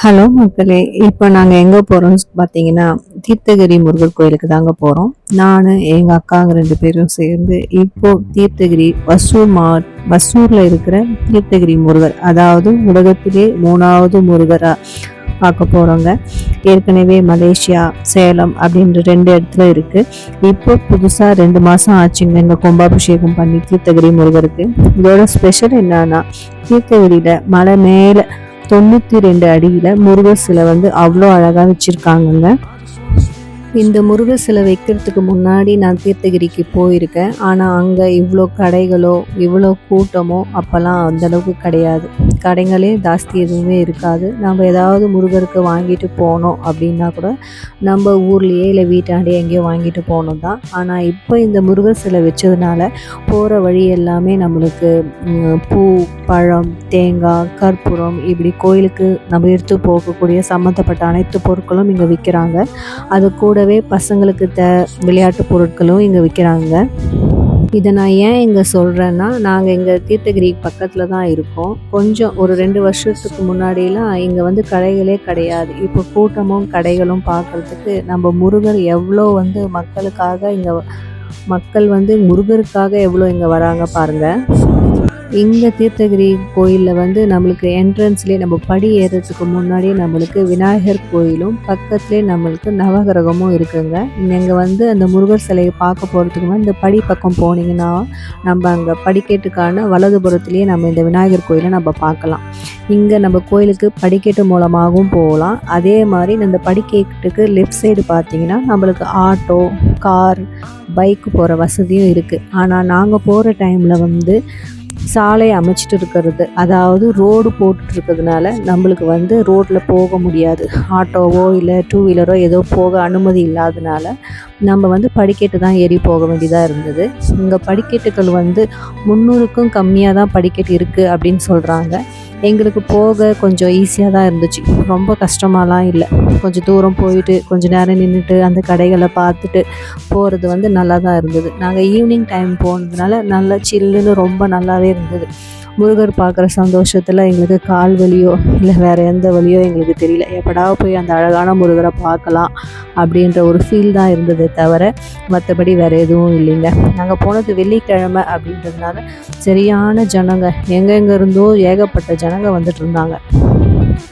Hello மக்களே இப்போ நாங்கள் எங்கே போகிறோம்னு பார்த்தீங்கன்னா தீர்த்தகிரி முருகர் கோயிலுக்கு தாங்க போகிறோம் நான் எங்கள் அக்காங்க ரெண்டு பேரும் சேர்ந்து இப்போது தீர்த்தகிரி வசூர் மா வசூரில் இருக்கிற தீர்த்தகிரி முருகர் அதாவது உலகத்திலே மூணாவது முருகராக பார்க்க போகிறோங்க ஏற்கனவே மலேசியா சேலம் அப்படின்ற ரெண்டு இடத்துல இருக்குது இப்போ புதுசாக ரெண்டு மாதம் ஆச்சுங்க இங்கே கும்பாபிஷேகம் பண்ணி தீர்த்தகிரி முருகருக்கு. இதோட ஸ்பெஷல் என்னன்னா தீர்த்தகிரியில் மலை மேலே தொண்ணூற்றி ரெண்டு அடியில் முருகர் சிலை வந்து அவ்வளோ அழகாக வச்சுருக்காங்கங்க. இந்த முருகர் சிலை வைக்கிறதுக்கு முன்னாடி நான் தீர்த்தகிரிக்கு போயிருக்கேன். ஆனால் அங்கே இவ்வளோ கடைகளோ இவ்வளோ கூட்டமோ அப்போல்லாம் அந்தளவுக்கு கிடையாது. கடைகளே ஜாஸ்தி எதுவுமே இருக்காது. நம்ம ஏதாவது முருகருக்கு வாங்கிட்டு போனோம் அப்படின்னா கூட நம்ம ஊர்லேயே இல்லை வீட்டாண்டே எங்கேயோ வாங்கிட்டு போகணும் தான் ஆனால் இப்போ இந்த முருகர் சிலை வச்சதுனால போகிற வழி எல்லாமே நம்மளுக்கு பூ பழம் தேங்காய் கற்பூரம் இப்படி கோயிலுக்கு நம்ம எடுத்து போகக்கூடிய சம்மந்தப்பட்ட அனைத்து பொருட்களும் இங்கே விற்கிறாங்க அது கூட கூடவே பசங்களுக்கு த விளையாட்டு பொருட்களும் இங்கே விற்கிறாங்க இதை நான் ஏன் இங்கே சொல்கிறேன்னா நாங்கள் இங்கே தீர்த்தகிரி பக்கத்தில் தான் இருக்கோம். கொஞ்சம் ஒரு ரெண்டு வருஷத்துக்கு முன்னாடிலாம் இங்கே வந்து கடைகளே கிடையாது. இப்போ கூட்டமும் கடைகளும் பார்க்குறதுக்கு நம்ம முருகர் எவ்வளோ வந்து மக்களுக்காக இங்கே மக்கள் வந்து முருகருக்காக எவ்வளோ இங்கே வராங்க பாருங்கள் இங்கே தீர்த்தகிரி கோயிலில் வந்து நம்மளுக்கு என்ட்ரன்ஸ்லேயே நம்ம படி ஏறுறதுக்கு முன்னாடியே நம்மளுக்கு விநாயகர் கோயிலும் பக்கத்துலேயே நம்மளுக்கு நவகிரகமும் இருக்குங்க. இங்கே வந்து அந்த முருகர் சிலையை பார்க்க போகிறதுக்கு இந்த படி பக்கம் போனீங்கன்னா நம்ம அங்கே படிக்கட்டுக்கான வலதுபுறத்துலேயே நம்ம இந்த விநாயகர் கோயிலை நம்ம பார்க்கலாம். இங்கே நம்ம கோயிலுக்கு படிக்கட்டு மூலமாகவும் போகலாம். அதே மாதிரி இந்த படிக்கட்டுக்கு லெஃப்ட் சைடு பார்த்தீங்கன்னா நம்மளுக்கு ஆட்டோ கார் பைக்கு போகிற வசதியும் இருக்குது ஆனால் நாங்கள் போகிற டைமில் வந்து சாலை அமைச்சிட்டு இருக்கிறது. அதாவது ரோடு போட்டுருக்கிறதுனால நம்மளுக்கு வந்து ரோட்டில் போக முடியாது. ஆட்டோவோ இல்லை டூ வீலரோ ஏதோ போக அனுமதி இல்லாதனால நம்ம வந்து படிக்கட்டு தான் ஏறி போக வேண்டியதாக இருந்தது. இங்கே படிக்கட்டுகள் வந்து முந்நூறுக்கும் கம்மியாக தான் படிக்கட்டு இருக்குது அப்படின்னு சொல்கிறாங்க எங்களுக்கு போக கொஞ்சம் ஈஸியாக தான் இருந்துச்சு. ரொம்ப கஷ்டமாலாம் இல்லை. கொஞ்சம் தூரம் போயிட்டு கொஞ்சம் நேரம் நின்றுட்டு அந்த கடைகளை பார்த்துட்டு போகிறது வந்து நல்லா தான் இருந்தது. நாங்கள் ஈவினிங் டைம் போனதுனால நல்லா சில்லுன்னு ரொம்ப நல்லாவே இருந்தது. முருகர் பார்க்குற சந்தோஷத்தில் எங்களுக்கு கால் வலியோ இல்லை வேறு எந்த வலியோ எங்களுக்கு தெரியல. எப்படா போய் அந்த அழகான முருகரை பார்க்கலாம் அப்படின்ற ஒரு ஃபீல் தான் இருந்ததே தவிர மற்றபடி வேறு எதுவும் இல்லைங்க. நாங்கள் போனது வெள்ளிக்கிழமை அப்படின்றதுனால சரியான ஜனங்க எங்கெங்கே இருந்தோ ஏகப்பட்ட ஜனங்க வந்துட்டு இருந்தாங்க.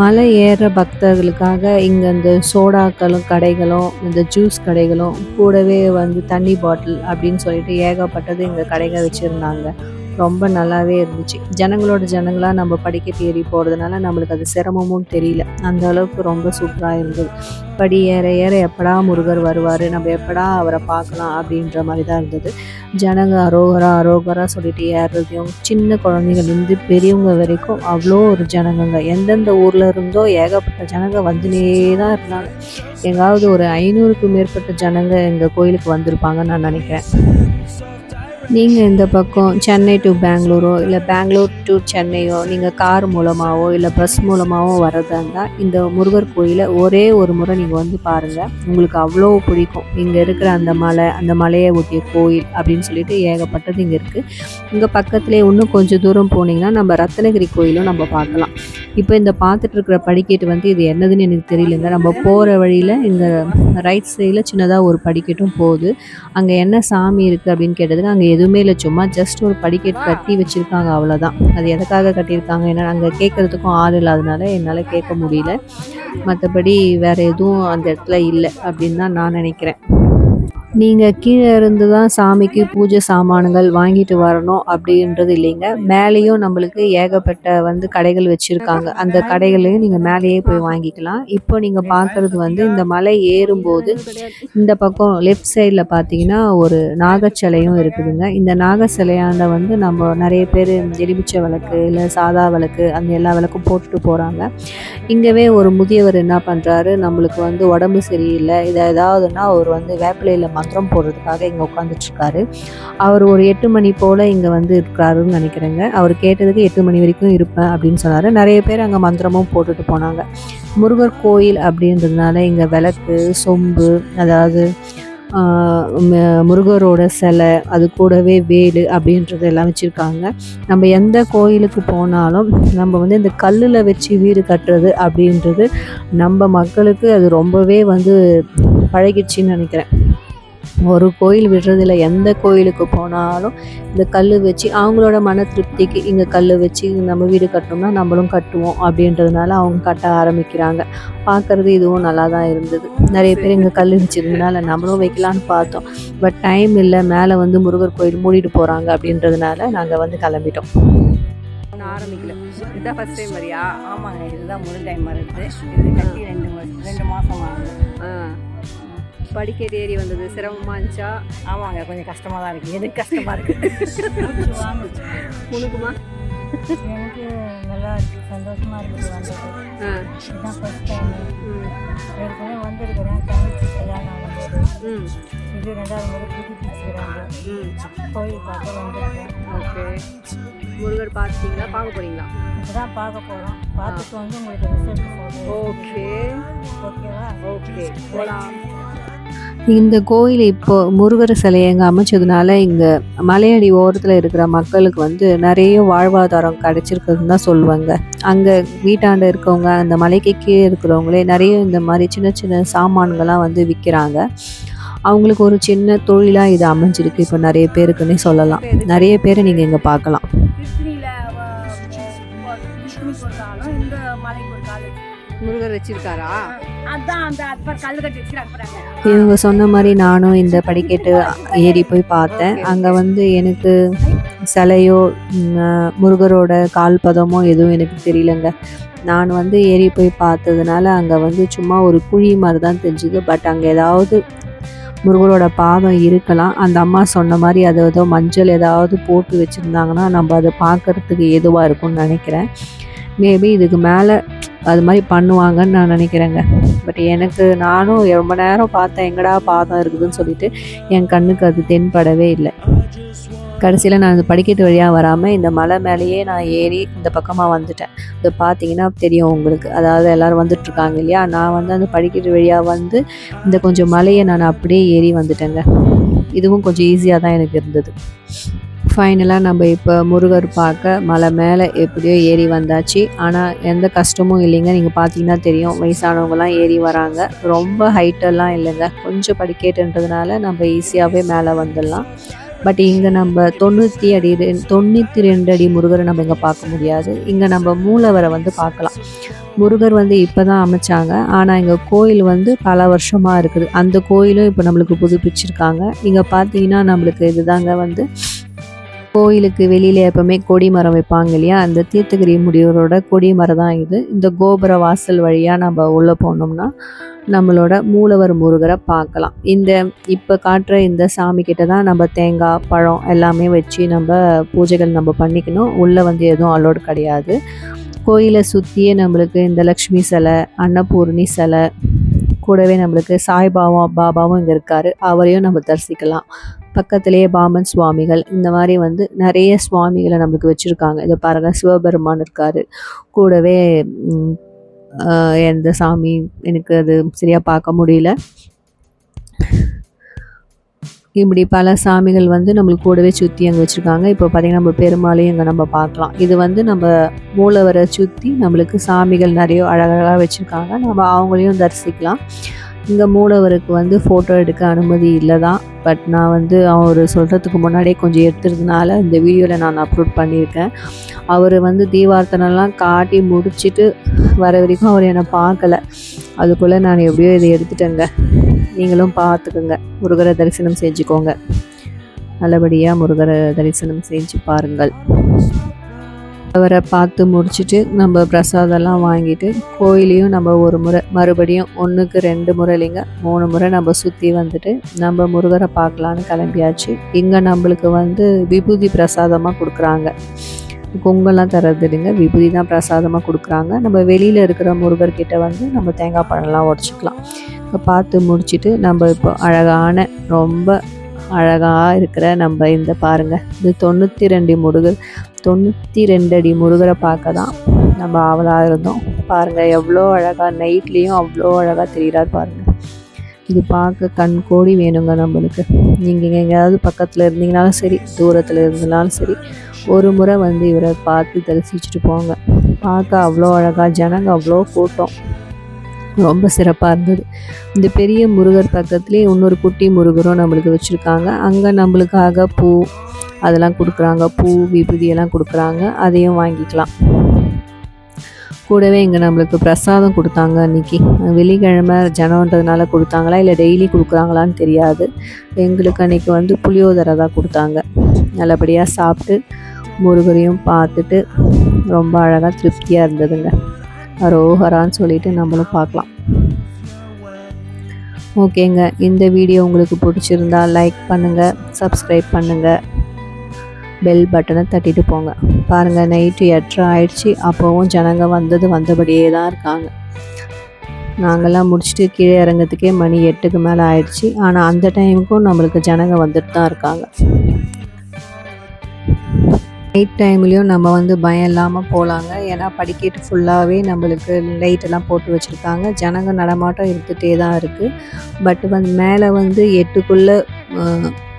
மலை ஏற பக்தர்களுக்காக இங்கே இந்த சோடாக்களும் கடைகளும் இந்த ஜூஸ் கடைகளும் கூடவே வந்து தண்ணி பாட்டில் அப்படின்னு சொல்லிட்டு ஏகப்பட்டது இங்கே கடைகள் வச்சுருந்தாங்க. ரொம்ப நல்லாவே இருந்துச்சு. ஜனங்களோட ஜனங்களாக நம்ம படிக்கட்டு ஏறி போகிறதுனால நம்மளுக்கு அது சிரமமும் தெரியல. அந்த அளவுக்கு ரொம்ப சூப்பராக இருந்தது. படி ஏற ஏற எப்படா முருகர் வருவார்? நம்ம எப்படா அவரை பார்க்கலாம் அப்படின்ற மாதிரி தான் இருந்தது. ஜனங்க அரோகரா அரோகரா சொல்லிட்டு ஏறுறதையும் சின்ன குழந்தைங்கள்லேருந்து பெரியவங்க வரைக்கும் அவ்வளோ ஒரு ஜனங்கங்க. எந்தெந்த ஊரில் இருந்தோ ஏகப்பட்ட ஜனங்க வந்துனே தான் இருந்தாங்க. எங்காவது ஒரு ஐநூறுக்கும் மேற்பட்ட ஜனங்க எங்கள் கோயிலுக்கு வந்திருப்பாங்கன்னு நான் நினைக்கிறேன். நீங்கள் இந்த பக்கம் சென்னை டு பெங்களூரோ இல்லை பெங்களூர் டு சென்னையோ நீங்கள் கார் மூலமாகவோ இல்லை பஸ் மூலமாகவோ வரதா இருந்தால் இந்த முருகர் கோயிலை ஒரே ஒரு முறை நீங்கள் வந்து பாருங்கள் உங்களுக்கு அவ்வளோ பிடிக்கும். இங்கே இருக்கிற அந்த மலை அந்த மலையை ஒட்டிய கோயில் அப்படின்னு சொல்லிட்டு ஏகப்பட்டது இங்கே இருக்குது இங்கே பக்கத்துலேயே இன்னும் கொஞ்சம் தூரம் போனீங்கன்னா நம்ம ரத்னகிரி கோயிலும் நம்ம பார்க்கலாம். இப்போ இந்த பார்த்துட்டு இருக்கிற படிக்கட்டு வந்து இது என்னதுன்னு எனக்கு தெரியலங்க. நம்ம போகிற வழியில் இங்கே ரைட் சைடில் சின்னதாக ஒரு படிக்கட்டும் போகுது. அங்கே என்ன சாமி இருக்குது அப்படின்னு கேட்டதுக்கு அங்கே எதுவுமே இல்லை. சும்மா ஜஸ்ட் ஒரு படிக்கட்டு கட்டி வச்சுருக்காங்க. அவ்வளோதான் அது எதுக்காக கட்டியிருக்காங்க? ஏன்னா அங்கே கேட்குறதுக்கும் ஆள் இல்லாதனால என்னால் கேட்க முடியல. மற்றபடி வேறு எதுவும் அந்த இடத்துல இல்லை அப்படின்னு தான் நான் நினைக்கிறேன். நீங்கள் கீழே இருந்து தான் சாமிக்கு பூஜை சாமான்கள் வாங்கிட்டு வரணும் அப்படின்றது இல்லைங்க. மேலேயும் நம்மளுக்கு ஏகப்பட்ட வந்து கடைகள் வச்சுருக்காங்க. அந்த கடைகளையும் நீங்கள் மேலேயே போய் வாங்கிக்கலாம். இப்போ நீங்கள் பார்க்குறது வந்து இந்த மலை ஏறும்போது இந்த பக்கம் லெஃப்ட் சைடில் பார்த்தீங்கன்னா ஒரு நாகச்சிலையும் இருக்குதுங்க. இந்த நாக சிலையாண்ட வந்து நம்ம நிறைய பேர் எலுமிச்சை விளக்கு இல்லை சாதா விளக்கு அந்த எல்லா விளக்கும் போட்டுட்டு போகிறாங்க இங்கேவே ஒரு முதியவர் என்ன பண்ணுறாரு நம்மளுக்கு வந்து உடம்பு சரியில்லை. இதை ஏதாவதுன்னா அவர் வந்து வேப்பிலையில் மந்திரம் போடுறதுக்காக இங்கே உட்காந்துட்ருக்காரு அவர் ஒரு எட்டு மணி போல் இங்கே வந்து இருக்கிறாருன்னு நினைக்கிறேங்க. அவர் கேட்டதுக்கு எட்டு மணி வரைக்கும் இருப்பேன் அப்படின்னு சொன்னார். நிறைய பேர் அங்கே மந்திரமும் போட்டுட்டு போனாங்க. முருகர் கோயில் அப்படின்றதுனால இங்கே விளக்கு சொம்பு அதாவது முருகரோட சிலை அது கூடவே வேலு அப்படின்றது எல்லாம் வச்சுருக்காங்க. நம்ம எந்த கோயிலுக்கு போனாலும் நம்ம வந்து இந்த கல்லில் வச்சு வீடு கட்டுறது அப்படின்றது நம்ம மக்களுக்கு அது ரொம்பவே வந்து பழகிடுச்சின்னு நினைக்கிறேன். ஒரு கோயில் விடுறதில்ல. எந்த கோயிலுக்கு போனாலும் இந்த கல் வச்சு அவங்களோட மன திருப்திக்கு இங்கே கல் வச்சு நம்ம வீடு கட்டணும்னா நம்மளும் கட்டுவோம் அப்படின்றதுனால அவங்க கட்ட ஆரம்பிக்கிறாங்க. பார்க்குறது இதுவும் நல்லா தான் இருந்தது. நிறைய பேர் இங்கே கல் வச்சதுனால நம்மளும் வைக்கலான்னு பார்த்தோம். பட் டைம் இல்லை. மேலே வந்து முருகர் கோயில் மூடிட்டு போகிறாங்க அப்படின்றதுனால நாங்கள் வந்து கிளம்பிட்டோம். ஒன்றும் ஆரம்பிக்கல. இதுதான் ஃபர்ஸ்ட் டைம் வரியா? ஆமாங்க. இதுதான் முதல் டைம் வருது இது கட்டி ரெண்டு ரெண்டு மாதம் ஆகுது. ஆ. படிக்கட்டு ஏறி வந்தது. சிரமமா இருந்துச்சா? ஆமாங்க கொஞ்சம் கஷ்டமாக தான் இருக்குது எதுக்கு கஷ்டமாக இருக்குது உனக்குமா? எனக்கு நல்லா இருக்குது சந்தோஷமாக இருக்குது வந்தது ஆ. இதுதான் ஃபஸ்ட் டைம் ம். ஏற்கனவே வந்திருக்கிறேன் தங்கச்சி கல்யாணம் ஆகும்போது ம். இது ரெண்டாவது முறை புதுப்பிச்சுக்கிறாங்க ம். கோயில் பார்க்க வந்திருக்கேன். ஓகே. முருகர் பார்த்தீங்களா பார்க்க போறீங்களா? இப்போ தான் பார்க்க போகிறோம் பார்த்துட்டு வந்து உங்களுக்கு ரிசல்ட் ஓகே. ஓகேவா? ஓகே. போகலாம் இந்த கோயில் இப்போ முருகர் சிலையை இங்கே அமைச்சதுனால இங்கே மலையடி ஓரத்தில் இருக்கிற மக்களுக்கு வந்து நிறைய வாழ்வாதாரம் கிடைச்சிருக்குதுன்னு தான் சொல்லுவாங்க. அங்கே வீட்டாண்ட இருக்கவங்க அந்த மலைக்கு கீழே இருக்கிறவங்களே நிறைய இந்த மாதிரி சின்ன சின்ன சாமான்கள்லாம் வந்து விற்கிறாங்க அவங்களுக்கு ஒரு சின்ன தொழிலாக இது அமைஞ்சிருக்கு. இப்போ நிறைய பேருக்குன்னே சொல்லலாம். நிறைய பேரை நீங்கள் இங்கே பார்க்கலாம். வச்சிருக்காரா? இவங்க சொன்ன மாதிரி நானும் இந்த படிக்கட்டு ஏறி போய் பார்த்தேன். அங்கே வந்து எனக்கு சிலையோ முருகரோட கால்பதமோ எதுவும் எனக்கு தெரியலங்க. நான் வந்து ஏறி போய் பார்த்ததுனால அங்கே வந்து சும்மா ஒரு குழி மாதிரி தான் தெரிஞ்சுது. பட் அங்கே ஏதாவது முருகரோட பாதம் இருக்கலாம். அந்த அம்மா சொன்ன மாதிரி அது ஏதோ மஞ்சள் ஏதாவது போட்டு வச்சுருந்தாங்கன்னா நம்ம அதை பார்க்கறதுக்கு ஏதுவாக இருக்கும்னு நினைக்கிறேன். மேபி இதுக்கு மேலே அது மாதிரி பண்ணுவாங்கன்னு நான் நினைக்கிறேங்க. பட் எனக்கு நானும் ரொம்ப நேரம் பார்த்தேன் எங்கடா பாதம் இருக்குதுன்னு சொல்லிட்டு என் கண்ணுக்கு அது தென்படவே இல்லை. கடைசியில் நான் அந்த படிக்கட்டு வழியாக வராமல் இந்த மலை மேலேயே நான் ஏறி இந்த பக்கமாக வந்துட்டேன். அது பார்த்தீங்கன்னா தெரியும் உங்களுக்கு. அதாவது எல்லோரும் வந்துட்டுருக்காங்க இல்லையா? நான் வந்து அந்த படிக்கட்டு வழியாக வந்து இந்த கொஞ்சம் மலையை நான் அப்படியே ஏறி வந்துட்டேங்க. இதுவும் கொஞ்சம் ஈஸியாக தான் எனக்கு இருந்தது. ஃபைனலாக நம்ம இப்போ முருகர் பார்க்க மலை மேலே எப்படியோ ஏறி வந்தாச்சு. ஆனால் எந்த கஷ்டமும் இல்லைங்க. நீங்கள் பார்த்தீங்கன்னா தெரியும் வயசானவங்கலாம் ஏறி வராங்க. ரொம்ப ஹைட்டெல்லாம் இல்லைங்க. கொஞ்சம் படிக்கேட்டுன்றதுனால நம்ம ஈஸியாகவே மேலே வந்துடலாம். பட் இங்கே நம்ம தொண்ணூற்றி அடி ரெ- தொண்ணூற்றி ரெண்டு அடி முருகரை நம்ம இங்கே பார்க்க முடியாது. இங்கே நம்ம மூலவரை வந்து பார்க்கலாம். முருகர் வந்து இப்போ தான் அமைச்சாங்க. ஆனால் இங்கே கோயில் வந்து பல வருஷமாக இருக்குது. அந்த கோயிலும் இப்போ நம்மளுக்கு புதுப்பிச்சிருக்காங்க. இங்கே பார்த்தீங்கன்னா நம்மளுக்கு இதுதாங்க வந்து கோயிலுக்கு வெளியில் எப்பவுமே கொடி மரம் வைப்பாங்க இல்லையா? அந்த தீர்த்தகிரி முடியோரோட கொடி மரம் தான் இது. இந்த கோபுர வாசல் வழியாக நம்ம உள்ளே போனோம்னா நம்மளோட மூலவர் முருகரை பார்க்கலாம். இந்த இப்போ காட்டுற இந்த சாமி கிட்ட தான் நம்ம தேங்காய் பழம் எல்லாமே வச்சு நம்ம பூஜைகள் நம்ம பண்ணிக்கணும். உள்ளே வந்து எதுவும் அலோடு கிடையாது. கோயிலை சுற்றியே நம்மளுக்கு இந்த லக்ஷ்மி சிலை அன்னபூர்ணி சிலை கூடவே நம்மளுக்கு சாய்பாபா பாபாவும் இங்கே இருக்காரு. அவரையும் நம்ம தரிசிக்கலாம். பக்கத்திலேயே பாமன் சுவாமிகள். இந்த மாதிரி வந்து நிறைய சுவாமிகளை நம்மளுக்கு வச்சுருக்காங்க. இதை பாருங்கள் சிவபெருமான் இருக்கார். கூடவே எந்த சாமி எனக்கு அது சரியாக பார்க்க முடியல. இப்படி பல சாமிகள் வந்து நம்மளுக்கு கூடவே சுற்றி அங்கே வச்சுருக்காங்க. இப்போ பார்த்திங்கன்னா நம்ம பெருமாளையும் இங்கே நம்ம பார்க்கலாம். இது வந்து நம்ம மூலவரை சுற்றி நம்மளுக்கு சாமிகள் நிறைய அழகழகாக வச்சுருக்காங்க. நம்ம அவங்களையும் தரிசிக்கலாம். இங்கே மூலவருக்கு வந்து ஃபோட்டோ எடுக்க அனுமதி இல்லை தான் பட் நான் வந்து அவர் சொல்கிறதுக்கு முன்னாடியே கொஞ்சம் எடுத்ததுனால இந்த வீடியோவில் நான் அப்லோட் பண்ணியிருக்கேன். அவர் வந்து தீபார்த்தனெல்லாம் காட்டி முடிச்சிட்டு வர வரைக்கும் அவர் என்னை பார்க்கல. அதுக்குள்ளே நான் எப்படியோ இதை எடுத்துட்டேங்க. நீங்களும் பார்த்துக்குங்க. முருகரை தரிசனம் செஞ்சுக்கோங்க. நல்லபடியாக முருகரை தரிசனம் செஞ்சு பாருங்கள். அவரை பார்த்து முடிச்சுட்டு நம்ம பிரசாதம்லாம் வாங்கிட்டு கோயிலையும் நம்ம ஒரு முறை மறுபடியும் ஒன்றுக்கு ரெண்டு முறை இல்லைங்க மூணு முறை நம்ம சுற்றி வந்துட்டு நம்ம முருகரை பார்க்கலான்னு கிளம்பியாச்சு. இங்கே நம்மளுக்கு வந்து விபூதி பிரசாதமாக கொடுக்குறாங்க. பொங்கல்லாம் தரது இல்லைங்க. விபூதி தான் பிரசாதமாக கொடுக்குறாங்க. நம்ம வெளியில் இருக்கிற முருகர்கிட்ட வந்து நம்ம தேங்காய் பழம்லாம் உடச்சிக்கலாம். இப்போ பார்த்து முடிச்சுட்டு நம்ம இப்போ அழகான ரொம்ப அழகாக இருக்கிற நம்ம இந்த பாருங்கள் இது தொண்ணூற்றி ரெண்டு முருகர் தொண்ணூற்றி ரெண்டு அடி முருகரை பார்க்க தான் நம்ம ஆவலாக இருந்தோம். பாருங்கள் எவ்வளோ அழகாக நைட்லேயும் அவ்வளோ அழகாக தெரிகிறார் பாருங்கள் இது பார்க்க கண் கோடி வேணுங்க நம்மளுக்கு. நீங்கள் எங்கேயாவது பக்கத்தில் இருந்தீங்கனாலும் சரி தூரத்தில் இருந்தாலும் சரி ஒரு முறை வந்து இவரை பார்த்து தரிசிச்சுட்டு போங்க. பார்க்க அவ்வளோ அழகாக ஜனங்க அவ்வளோ கூட்டம். ரொம்ப சிறப்பாக இருந்தது. இந்த பெரிய முருகர் பக்கத்துலேயே இன்னொரு குட்டி முருகரும் நம்மளுக்கு வச்சுருக்காங்க. அங்கே நம்மளுக்காக பூ அதெல்லாம் கொடுக்குறாங்க. பூ விபூதியெல்லாம் கொடுக்குறாங்க. அதையும் வாங்கிக்கலாம். கூடவே இங்கே நம்மளுக்கு பிரசாதம் கொடுத்தாங்க அன்றைக்கி வெள்ளிக்கிழமை ஜனன்றதுனால கொடுத்தாங்களா இல்லை டெய்லி கொடுக்குறாங்களான்னு தெரியாது. எங்களுக்கு அன்றைக்கி வந்து புளியோதரை தான் கொடுத்தாங்க. நல்லபடியாக சாப்பிட்டு முருகரையும் பார்த்துட்டு ரொம்ப அழகாக திருப்தியாக இருந்ததுங்க. ரோஹரான்னு சொல்லிட்டு நம்மளும் பார்க்கலாம். ஓகேங்க. இந்த வீடியோ உங்களுக்கு பிடிச்சிருந்தா லைக் பண்ணுங்கள் சப்ஸ்கிரைப் பண்ணுங்கள் பெல் பட்டனை தட்டிட்டு போங்க. பாருங்கள் நைட்டு எட்டரை ஆயிடுச்சு. அப்போவும் ஜனங்க வந்தது வந்தபடியே தான் இருக்காங்க. நாங்கள்லாம் முடிச்சுட்டு கீழே இறங்கிறதுக்கே மணி எட்டுக்கு மேலே ஆயிடுச்சு. ஆனால் அந்த டைமுக்கும் நம்மளுக்கு ஜனங்க வந்துட்டு தான் இருக்காங்க. நைட் டைம்லேயும் நம்ம வந்து பயம் இல்லாமல் போகலாங்க ஏன்னா படிக்கட்டு ஃபுல்லாகவே நம்மளுக்கு லைட்டெல்லாம் போட்டு வச்சுருக்காங்க. ஜனங்க நடமாட்டம் இருந்துகிட்டே தான் இருக்குது பட் வந்து மேலே வந்து எட்டுக்குள்ளே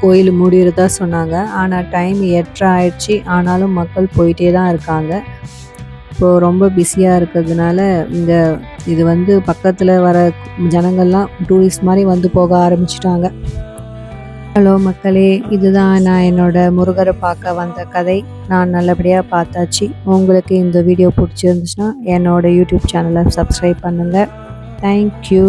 கோயில் முடிகிறதா சொன்னாங்க. ஆனால் டைம் எட்டரை ஆயிடுச்சு. ஆனாலும் மக்கள் போயிட்டே தான் இருக்காங்க. இப்போது ரொம்ப பிஸியாக இருக்கிறதுனால இந்த இது வந்து பக்கத்தில் வர ஜனங்கள்லாம் டூரிஸ்ட் மாதிரி வந்து போக ஆரம்பிச்சிட்டாங்க. ஹலோ மக்களே இதுதான் நான் என்னோட முருகரை பார்க்க வந்த கதை. நான் நல்லபடியாக பார்த்தாச்சு. உங்களுக்கு இந்த வீடியோ பிடிச்சிருந்துச்சுன்னா என்னோட யூடியூப் சேனலை சப்ஸ்கிரைப் பண்ணுங்கள் தேங்க்யூ